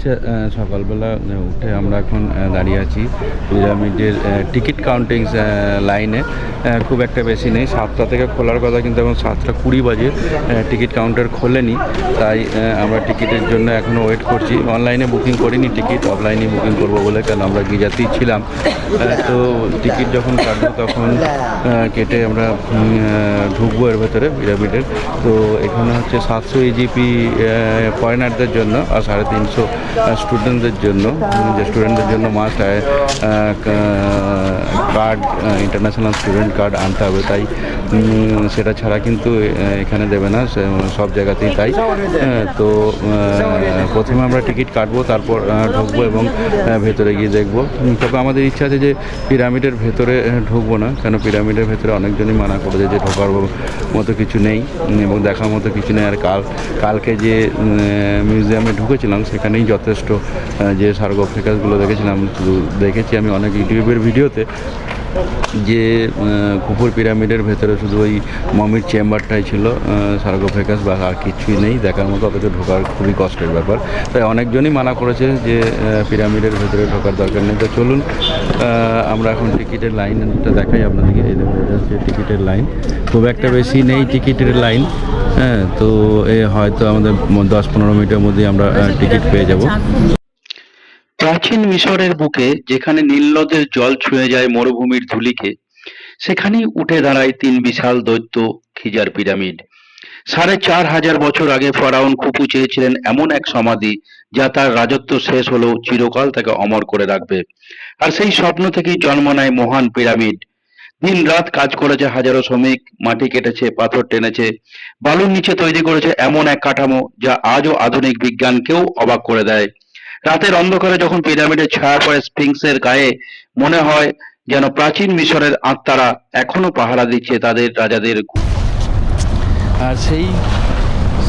হচ্ছে সকালবেলা উঠে আমরা এখন দাঁড়িয়ে আছি পিরামিডের টিকিট কাউন্টিং লাইনে। খুব একটা বেশি নেই। সাতটা থেকে খোলার কথা কিন্তু এখন সাতটা কুড়ি বাজে টিকিট কাউন্টার খোলেনি। তাই আমরা টিকিটের জন্য এখনও ওয়েট করছি। অনলাইনে বুকিং করিনি টিকিট অফলাইনে বুকিং করব বলে, কারণ আমরা গিজাতেই ছিলাম। তো টিকিট যখন কাটবো তখন কেটে আমরা ঢুকবো এর ভেতরে পিরামিডের। তো এখানে হচ্ছে সাতশো ইজিপি ফরেনারদের জন্য, আর সাড়ে তিনশো স্টুডেন্টদের জন্য যে স্টুডেন্টদের জন্য must card international student card আনতে হবে। তাই সেটা ছাড়া কিন্তু এখানে দেবে না সব জায়গাতেই তাই। তো প্রথমে আমরা টিকিট কাটবো, তারপর ঢুকবো এবং ভেতরে গিয়ে দেখব। তবে আমাদের ইচ্ছা আছে যে, পিরামিডের ভেতরে ঢুকবো না, কেন পিরামিডের ভেতরে অনেকজনই মানা করেছে যে, ঢোকার মতো কিছু নেই, এবং দেখার মতো কিছু নেই। আর কাল, কালকে যে মিউজিয়ামে ঢুকেছিলাম, সেখানেই যথেষ্ট যে সার্গোফিকাসগুলো দেখেছিলাম দেখেছি আমি অনেক ইউটিউবের ভিডিওতে। যে কুপুর পিরামিডের ভেতরে শুধু ওই মমির চেম্বারটাই ছিল সার্গোফেকাস বা আর কিছুই নেই, দেখার মতো অথচ ঢোকার খুবই কষ্টের ব্যাপার। তাই অনেকজনই মানা করেছে যে পিরামিডের ভেতরে ঢোকার দরকার নেই। তো চলুন আমরা এখন টিকিটের লাইনটা দেখাই আপনাদেরকে। এই দেখুন, এটা হচ্ছে টিকিটের লাইন। খুব একটা বেশি নেই টিকিটের লাইন হ্যাঁ তো এ হয়তো আমাদের দশ পনেরো মিনিটের মধ্যেই আমরা টিকিট পেয়ে যাব। প্রাচীন মিশরের বুকে যেখানে নীলনদের জল ছুঁয়ে যায় মরুভূমির ধুলিকে, সেখানেই উঠে দাঁড়ায় তিন বিশাল দৈত্য খিজার পিরামিড। সাড়ে চার হাজার বছর আগে ফরাউন খুপু চেয়েছিলেন এমন এক সমাধি যা তার রাজত্ব শেষ হলেও চিরকাল তাকে অমর করে রাখবে। আর সেই স্বপ্ন থেকেই জন্ম নেয় মহান পিরামিড। দিন রাত কাজ করেছে হাজারো শ্রমিক, মাটি কেটেছে, পাথর টেনেছে, বালুর নিচে তৈরি করেছে এমন এক কাঠামো যা আজও আধুনিক বিজ্ঞানকেও অবাক করে দেয়। রাতের অন্ধকারে যখন পিরামিডের ছায়া পড়ে স্পিংসের গায়ে, মনে হয় যেন প্রাচীন মিশরের আত্মারা এখনও পাহারা দিচ্ছে তাদের রাজাদের আর সেই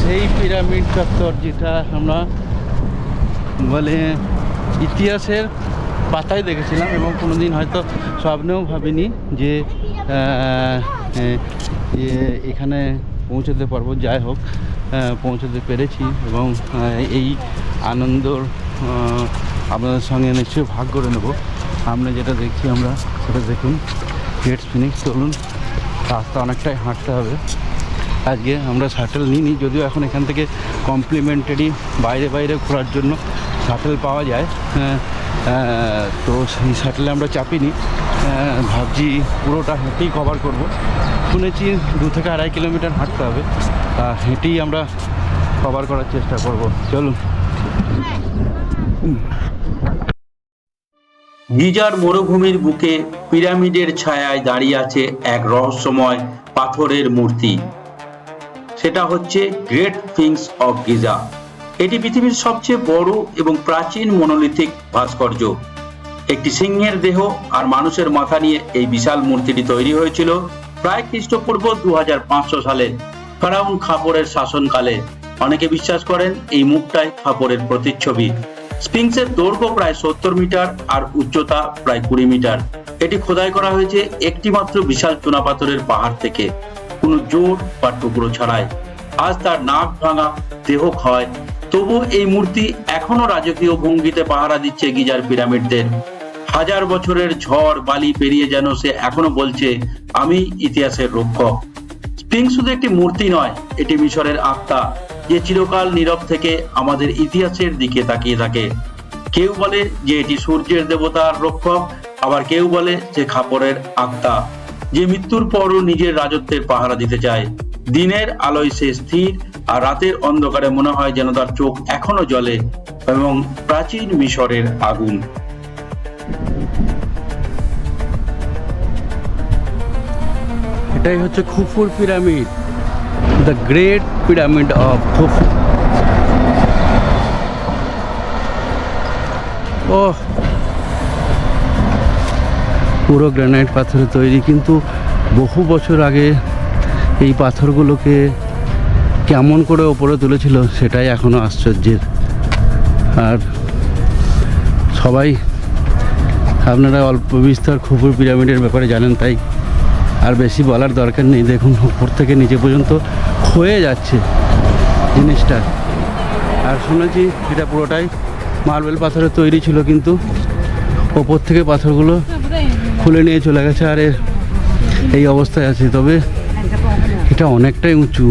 সেই পিরামিড চত্বর যেটা আমরা বলে ইতিহাসের পাতায় দেখেছিলাম এবং কোনো দিন হয়তো স্বপ্নেও ভাবিনি যে এখানে পৌঁছতে পারব। যাই হোক পৌঁছতে পেরেছি এবং এই আনন্দর আপনাদের সঙ্গে নিশ্চয়ই ভাগ করে নেব। সামনে যেটা দেখছি আমরা সেটা দেখুন গেট ফিনিক্স চলুন রাস্তা অনেকটাই হাঁটতে হবে। আজকে আমরা শাটেল নিইনি যদিও এখন এখান থেকে কমপ্লিমেন্টারি বাইরে বাইরে ঘোরার জন্য শাটেল পাওয়া যায়। হ্যাঁ, তো সেই শাটেলে আমরা চাপিনি। ভাবছি পুরোটা হেঁটেই কভার করব। শুনেছি দু থেকে আড়াই কিলোমিটার হাঁটতে হবে। হেঁটেই আমরা কভার করার চেষ্টা করব। চলুন। গিজার মরুভূমির বুকে পিরামিডের ছায়ায় দাঁড়িয়ে আছে এক রহস্যময় পাথরের মূর্তি। সেটা হচ্ছে গ্রেট ফিংস অফ গিজা। এটি পৃথিবীর সবচেয়ে বড় এবং প্রাচীন মনোলিথিক ভাস্কর্য। একটি সিংহের দেহ আর মানুষের মাথা নিয়ে এই বিশাল মূর্তিটি তৈরি হয়েছিল প্রায় খ্রিস্টপূর্ব দু হাজার পাঁচশো সালে। ফেরাউন খাপরের শাসনকালে। অনেকে বিশ্বাস করেন এই মুখটাই খাপরের প্রতিচ্ছবি। স্পিংসের দৈর্ঘ্য প্রায় সত্তর মিটার আর উচ্চতা প্রায় কুড়ি মিটার। এটি খোদাই করা হয়েছে একটি মাত্র বিশাল চুনাপাথরের পাহাড় থেকে। কোনো জোর বা টুকরো ছাড়াই। আজ তার নাক ভাঙা, দেহ ক্ষয়। তবু এই মূর্তি এখনও রাজকীয় ভঙ্গিতে পাহারা দিচ্ছে গিজার পিরামিডদের। হাজার বছরের ঝড়, বালি পেরিয়ে যেন সে এখনও বলছে, আমি ইতিহাসের রক্ষক। স্পিং শুধু একটি মূর্তি নয়, এটি মিশরের আত্মা। যে চিরকাল নীরব থেকে আমাদের ইতিহাসের দিকে তাকিয়ে থাকে। কেউ বলে যে এটি সূর্যের দেবতার রক্ষক, আবার কেউ বলে যে খাপরের আত্মা, যে মৃত্যুর পরও নিজের রাজত্বের পাহারা দিতে চায়। দিনের আলোয় সে স্থির, আর রাতের অন্ধকারে মনে হয় যেন তার চোখ এখনও জ্বলে এবং প্রাচীন মিশরের আগুন। এটাই হচ্ছে খুফুর pyramid. The great pyramid of Khufu ও পুরো গ্রানাইট পাথরে তৈরি, কিন্তু বহু বছর আগে এই পাথরগুলোকে কেমন করে ওপরে তুলেছিল সেটাই এখনও আশ্চর্যের। আর সবাই, আপনারা অল্প বিস্তর খুপুর পিরামিডের ব্যাপারে জানেন তাই। আর বেশি বলার দরকার নেই, দেখুন উপর থেকে নিচে পর্যন্ত ক্ষয়ে যাচ্ছে জিনিসটা। আর শুনেছি এটা পুরোটাই মার্বেল পাথরের তৈরি ছিল কিন্তু ওপর থেকে পাথরগুলো খুলে নিয়ে চলে গেছে আর এর এই অবস্থায় আছে। তবে এটা অনেকটাই উঁচু।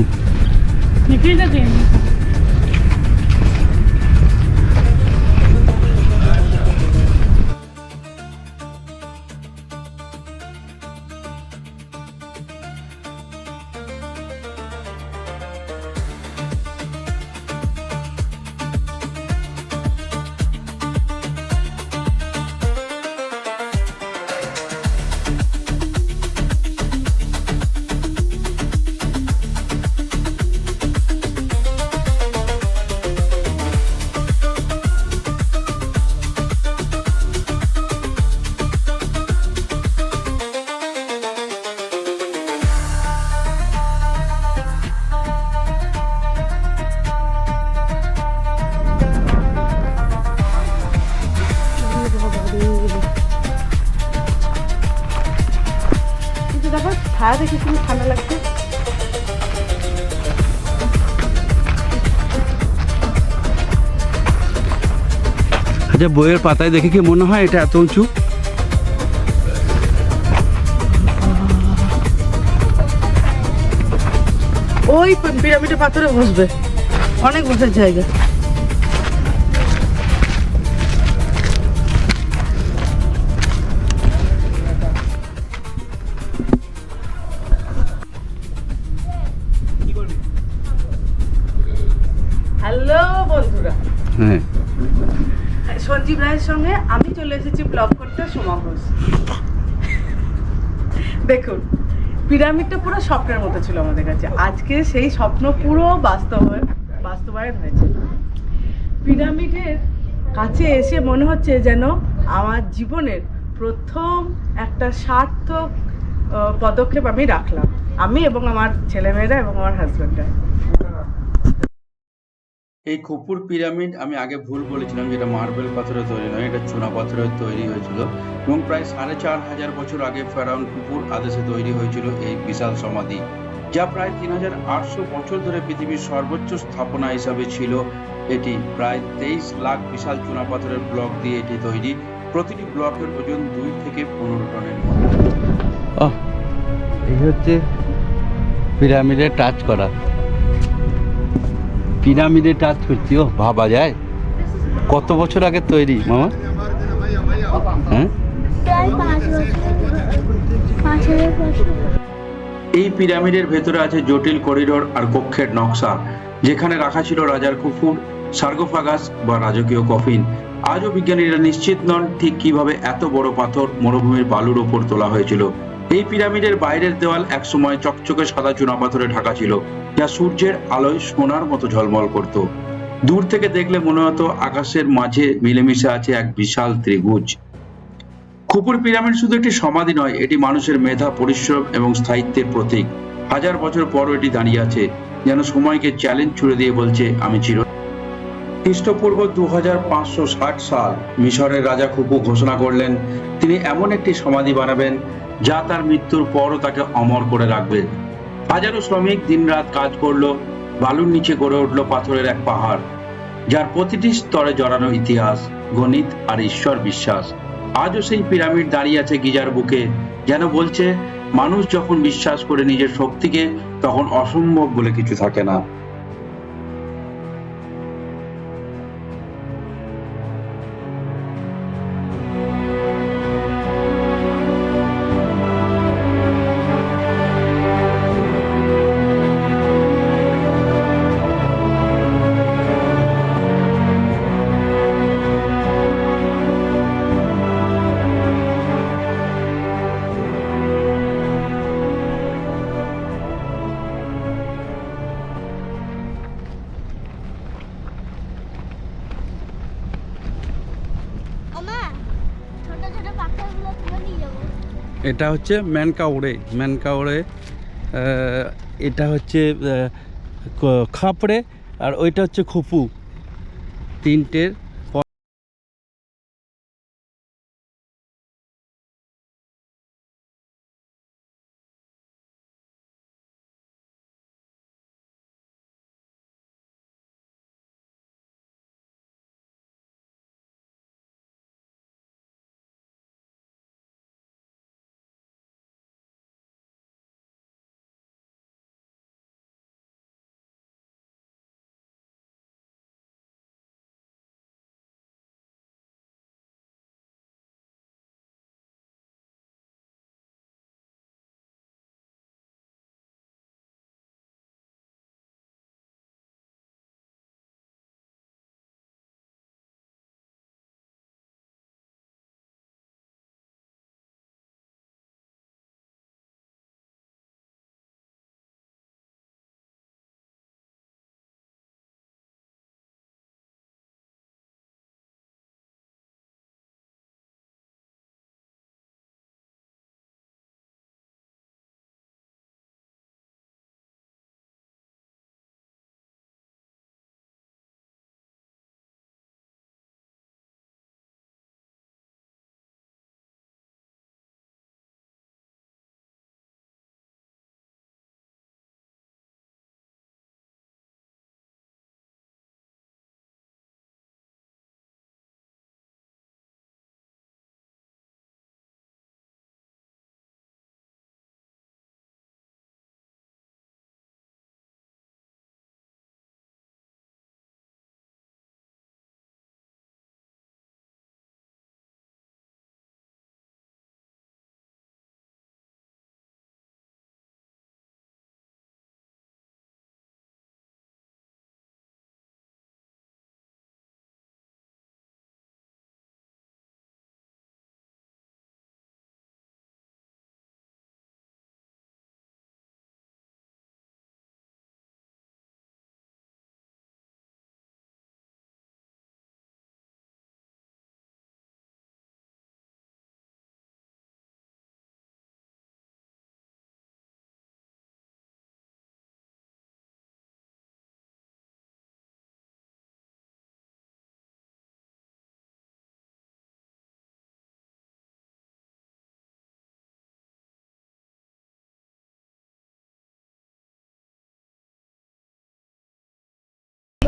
আচ্ছা বইয়ের পাতায় দেখে কি মনে হয় এটা এত উঁচু? ওই পিরামিডের পাথরে বসবে। অনেক বসার জায়গা। করতে ঘোষ দেখুন, পিরামিডটা পুরো স্বপ্নের মতো ছিল আমাদের কাছে। আজকে সেই স্বপ্ন পুরো বাস্তব বাস্তবায়ন হয়েছে। পিরামিডের কাছে এসে মনে হচ্ছে যেন আমার জীবনের প্রথম একটা সার্থক পদক্ষেপ আমি রাখলাম। আমি এবং আমার ছেলেমেয়েরা এবং আমার হাজব্যান্ডরা এই খপুর পিরামিড আমি আগে ভুল বলেছিলাম যেটা মার্বেল পাথরের তৈরি নয়, এটা চুনা পাথরের তৈরি হয়েছিল। এবং প্রায় সাড়ে চার হাজার বছর আগে ফেরাউন কুপুর আদেশে তৈরি হয়েছিল এই বিশাল সমাধি, যা প্রায় তিন হাজার আটশো বছর ধরে পৃথিবীর সর্বোচ্চ স্থাপনা হিসাবে ছিল। এটি প্রায় তেইশ লাখ বিশাল চুনা পাথরের ব্লক দিয়ে এটি তৈরি। প্রতিটি ব্লকের ওজন দুই থেকে পনেরো টনের এই হচ্ছে পিরামিডে টাচ করা। পিরামিডে টাচ করছি ও ভাবা যায়। কত বছর আগে তৈরি মামা? হ্যাঁ? এই পিরামিডের ভেতরে আছে জটিল করিডোর আর কক্ষের নকশা যেখানে রাখা ছিল রাজার কুকুর সার্গোফাগাস বা রাজকীয় কফিন। আজও বিজ্ঞানীরা নিশ্চিত নন ঠিক কীভাবে এত বড় পাথর মরুভূমির বালুর ওপর তোলা হয়েছিল। এই পিরামিডের বাইরের দেওয়াল একসময় চকচকে সাদা চুনাপাথরে ঢাকা ছিল, যা সূর্যের আলোয় সোনার মতো ঝলমল করত। দূর থেকে দেখলে মনে হতো আকাশের মাঝে মিলেমিশে আছে এক বিশাল ত্রিভুজ। খুপুর পিরামিড শুধু একটি সমাধি নয়, এটি মানুষের মেধা, পরিশ্রম এবং স্থায়িত্বের প্রতীক। হাজার বছর পরও এটি দাঁড়িয়ে আছে, যেন সময়কে চ্যালেঞ্জ ছুড়ে দিয়ে বলছে, আমি চির খ্রিস্টপূর্ব দু হাজার পাঁচশো ষাট সাল মিশরের রাজা খুপু ঘোষণা করলেন, তিনি এমন একটি সমাধি বানাবেন যা তার মৃত্যুর পরও তাকে অমর করে রাখবে। হাজারো শ্রমিক দিনরাত কাজ করল, বালুর নিচে গড়ে উঠল পাথরের এক পাহাড়, যার প্রতিটি স্তরে জড়ানো ইতিহাস, গণিত আর ঈশ্বর বিশ্বাস। আজও সেই পিরামিড দাঁড়িয়ে আছে গিজার বুকে, যেন বলছে, মানুষ যখন বিশ্বাস করে নিজের শক্তিকে, তখন অসম্ভব বলে কিছু থাকে না। এটা হচ্ছে ম্যানকাউড়ে ম্যানকাউড়ে এটা হচ্ছে খাপড়ে আর ওইটা হচ্ছে খুপু। তিনটের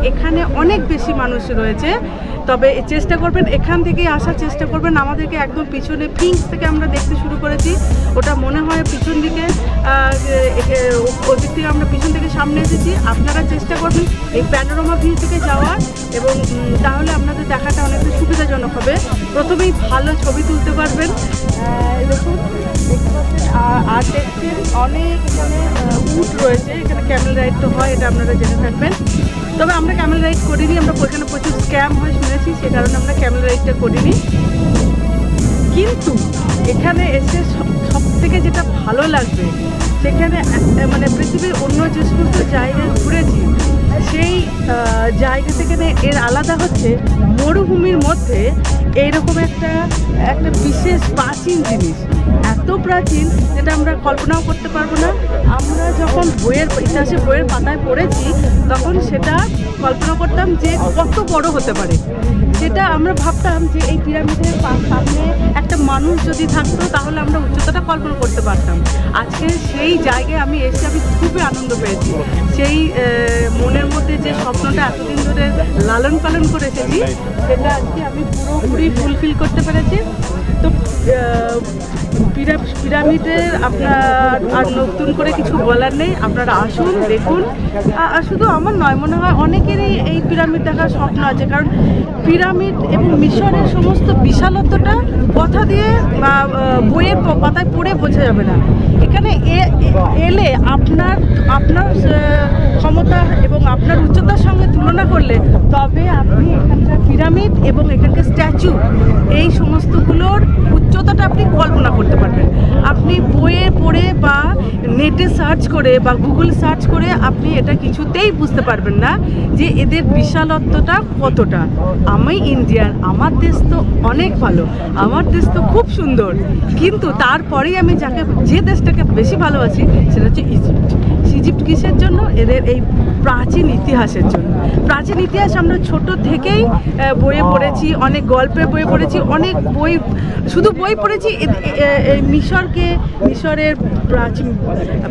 এখানে অনেক বেশি মানুষ রয়েছে। তবে চেষ্টা করবেন, এখান থেকেই আসার চেষ্টা করবেন। আমাদেরকে একদম পিছনে পিঙ্ক থেকে আমরা দেখতে শুরু করেছি। ওটা মনে হয় পিছন দিকে ওদিক থেকে আমরা পিছন থেকে সামনে এসেছি। আপনারা চেষ্টা করবেন এই প্যানোরামা ভিউ থেকে যাওয়ার এবং তাহলে আপনাদের দেখাটা অনেকটা সুবিধাজনক হবে। প্রথমেই ভালো ছবি তুলতে পারবেন। আর- দেখছেন অনেক এখানে উট রয়েছে। এখানে ক্যামেল রাইড তো হয়, এটা আপনারা জেনে থাকবেন। তবে আমরা ক্যামেল রাইড করিনি, আমরা এখানে প্রচুর স্ক্যাম হয় শুনেছি, সে কারণে আমরা ক্যামেল রাইডটা করিনি। কিন্তু এখানে এসে থেকে যেটা ভালো লাগবে, সেখানে মানে পৃথিবীর অন্য যে সমস্ত জায়গায় ঘুরেছি, সেই জায়গা থেকে এর আলাদা হচ্ছে মরুভূমির মধ্যে এইরকম একটা একটা বিশেষ প্রাচীন জিনিস। এত প্রাচীন যেটা আমরা কল্পনাও করতে পারব না। আমরা যখন বইয়ের ইতিহাসে বইয়ের পাতায় পড়েছি, তখন সেটা কল্পনা করতাম যে কত বড় হতে পারে। যেটা আমরা ভাবতাম যে এই পিরামিডের সামনে একটা মানুষ যদি থাকতো, তাহলে আমরা উচ্চতাটা কল্পনা করতে পারতাম। আজকে সেই জায়গায় আমি এসে আমি খুবই আনন্দ পেয়েছি। সেই মনের মধ্যে যে স্বপ্নটা এতদিন ধরে লালন পালন করে এসেছি, সেটা আজকে আমি পুরোপুরি ফুলফিল করতে পেরেছি। তো পিরামিডের আপনার আর নতুন করে কিছু বলার নেই। আপনারা আসুন, দেখুন। আর শুধু আমার নয়, মনে হয় অনেকেরই এই পিরামিড দেখার স্বপ্ন আছে। কারণ পিরামিড এবং মিশরের সমস্ত বিশালত্বটা কথা দিয়ে বা বইয়ের পাতায় পড়ে বোঝা যাবে না। এখানে এলে আপনার আপনার ক্ষমতা এবং আপনার উচ্চতার সঙ্গে তুলনা করলে তবে আপনি এখানকার পিরামিড এবং এখানকার স্ট্যাচু, এই সমস্তগুলোর উচ্চতাটা আপনি কল্পনা করতে পারবেন আপনি বইয়ে পড়ে বা নেটে সার্চ করে বা গুগল সার্চ করে আপনি এটা কিছুতেই বুঝতে পারবেন না যে এদের বিশালত্বটা কতটা। আমি ইন্ডিয়ান, আমার দেশ তো অনেক ভালো, আমার দেশ তো খুব সুন্দর। কিন্তু তারপরেই আমি যাকে, যে দেশটাকে বেশি ভালোবাসি সেটা হচ্ছে ইজিপ্ট। ইজিপ্ট কিসের জন্য? এদের এই প্রাচীন ইতিহাসের জন্য। প্রাচীন ইতিহাস আমরা ছোট থেকেই বইয়ে পড়েছি, অনেক গল্পের বই পড়েছি, অনেক বই, শুধু বই পড়েছি মিশরকে, মিশরের প্রাচীন,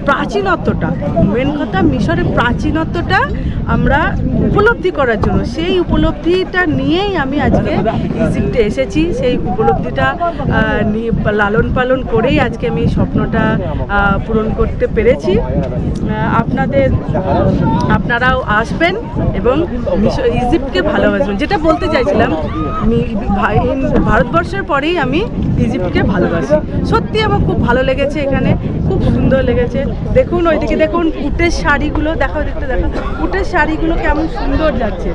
প্রাচীনত্বটা মেন কথা মিশরের প্রাচীনত্বটা আমরা উপলব্ধি করার জন্য। সেই উপলব্ধিটা নিয়েই আমি আজকে ইজিপ্টে এসেছি। সেই উপলব্ধিটা নিয়ে লালন পালন করেই আজকে আমি স্বপ্নটা পূরণ করতে পেরেছি। আপনাদের, আপনারাও আসবেন এবং ইজিপ্টকে ভালোবাসবেন। যেটা বলতে চাইছিলাম ভারতবর্ষের পরেই আমি ইজিপ্টকে ভালোবাসি। সত্যি আমার খুব ভালো লেগেছে এখানে। খুব সুন্দর লেগেছে। দেখুন ওইদিকে, দেখুন উটের শাড়িগুলো, দেখা দেখতে, দেখো। উটের শাড়িগুলো কেমন সুন্দর যাচ্ছে।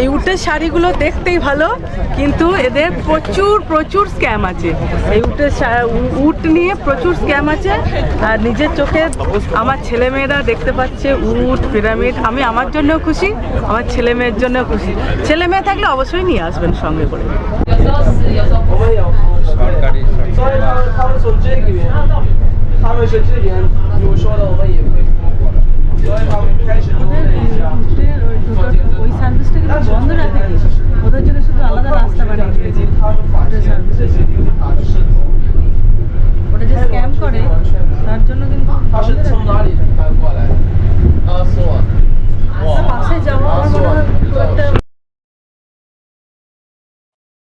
এই উটের শাড়িগুলো দেখতেই ভালো কিন্তু এদের প্রচুর প্রচুর স্ক্যাম আছে এই উটের উট নিয়ে প্রচুর স্ক্যাম আছে আর নিজের চোখে আমার ছেলে মেয়েরা দেখতে পাচ্ছে উট পিরামিড আমি আমার জন্যও খুশি আমার ছেলে মেয়ের জন্যও খুশি ছেলে মেয়ে থাকলে অবশ্যই নিয়ে আসবেন সঙ্গে করে 所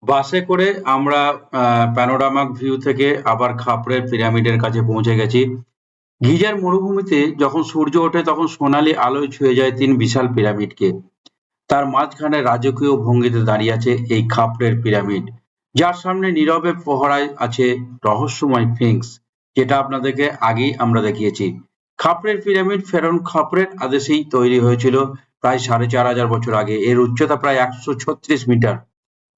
বাসে করে আমরা প্যানোরামা ভিউ থেকে আবার খাপড়ের পিরামিডের কাছে পৌঁছে গেছি। গিজার মরুভূমিতে যখন সূর্য ওঠে তখন সোনালি আলোয় ছুঁয়ে যায় তিন বিশাল পিরামিডকে তার মাঝখানে রাজকীয় ভঙ্গিতে দাঁড়িয়ে আছে এই খাপড়ের পিরামিড যার সামনে নীরবে পহরায় আছে রহস্যময় ফিংস যেটা আপনাদেরকে আগেই আমরা দেখিয়েছি। খাপড়ের পিরামিড ফেরন খাপড়ের আদেশেই তৈরি হয়েছিল প্রায় সাড়ে চার হাজার বছর আগে। এর উচ্চতা প্রায় একশো ছত্রিশ মিটার।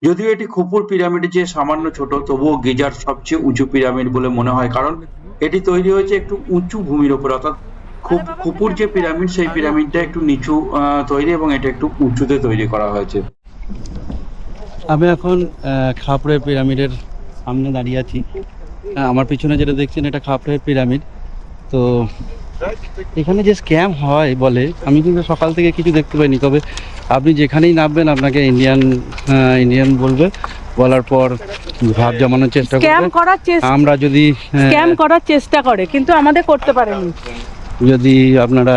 যদিও এটি খুপুর পিরামিডের চেয়ে সামান্য ছোট তবুও গিজার সবচেয়ে উঁচু পিরামিড বলে মনে হয় কারণ এটি তৈরি হয়েছে একটু উঁচু ভূমির উপর অর্থাৎ খুব খুপুর যে পিরামিড সেই পিরামিডটা একটু নিচু আহ, তৈরি এবং এটা একটু উঁচুতে তৈরি করা হয়েছে। আমি এখন আহ, খাপড়ের পিরামিডের সামনে দাঁড়িয়ে আছি। আমার পিছনে যেটা দেখছেন এটা খাপড়ের পিরামিড। তো এখানে যে স্ক্যাম হয় বলে আমি কিন্তু সকাল থেকে কিছু দেখতে পাইনি তবে আপনি যেখানেই নামবেন আপনাকে ইন্ডিয়ান ইন্ডিয়ান বলবে। বলার পর ভাব জমানোর চেষ্টা স্ক্যাম করার চেষ্টা আমরা যদি স্ক্যাম করার চেষ্টা করে কিন্তু আমাদের করতে পারেনি। যদি আপনারা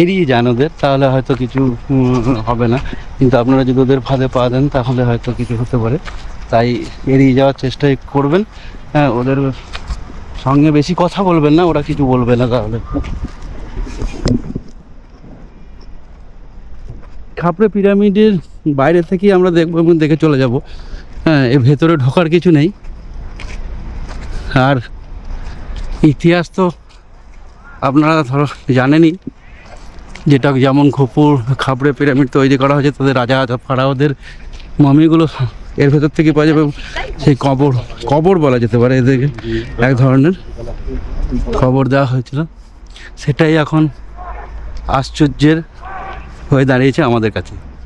এড়িয়ে যান ওদের তাহলে হয়তো কিছু হবে না। কিন্তু আপনারা যদি ওদের ফাঁদে পা দেন তাহলে হয়তো কিছু হতে পারে। তাই এড়িয়ে যাওয়ার চেষ্টাই করবেন। হ্যাঁ ওদের সঙ্গে বেশি কথা বলবেন না ওরা কিছু বলবে না তাহলে। খাপড়ে পিরামিডের বাইরে থেকেই আমরা দেখব এবং দেখে চলে যাব। হ্যাঁ এর ভেতরে ঢোকার কিছু নেই। আর ইতিহাস তো আপনারা ধরো জানেনই, যেটা যেমন খপুর, খাপড়ে পিরামিড তৈরি করা হয়েছে, তাদের রাজা ফারাওদের মমিগুলো এর ভেতর থেকে পাওয়া যাবে। সেই কবর কবর বলা যেতে পারে এদেরকে, এক ধরনের খবর দেওয়া হয়েছিল। সেটাই এখন আশ্চর্যের হয়ে দাঁড়িয়েছে আমাদের কাছে।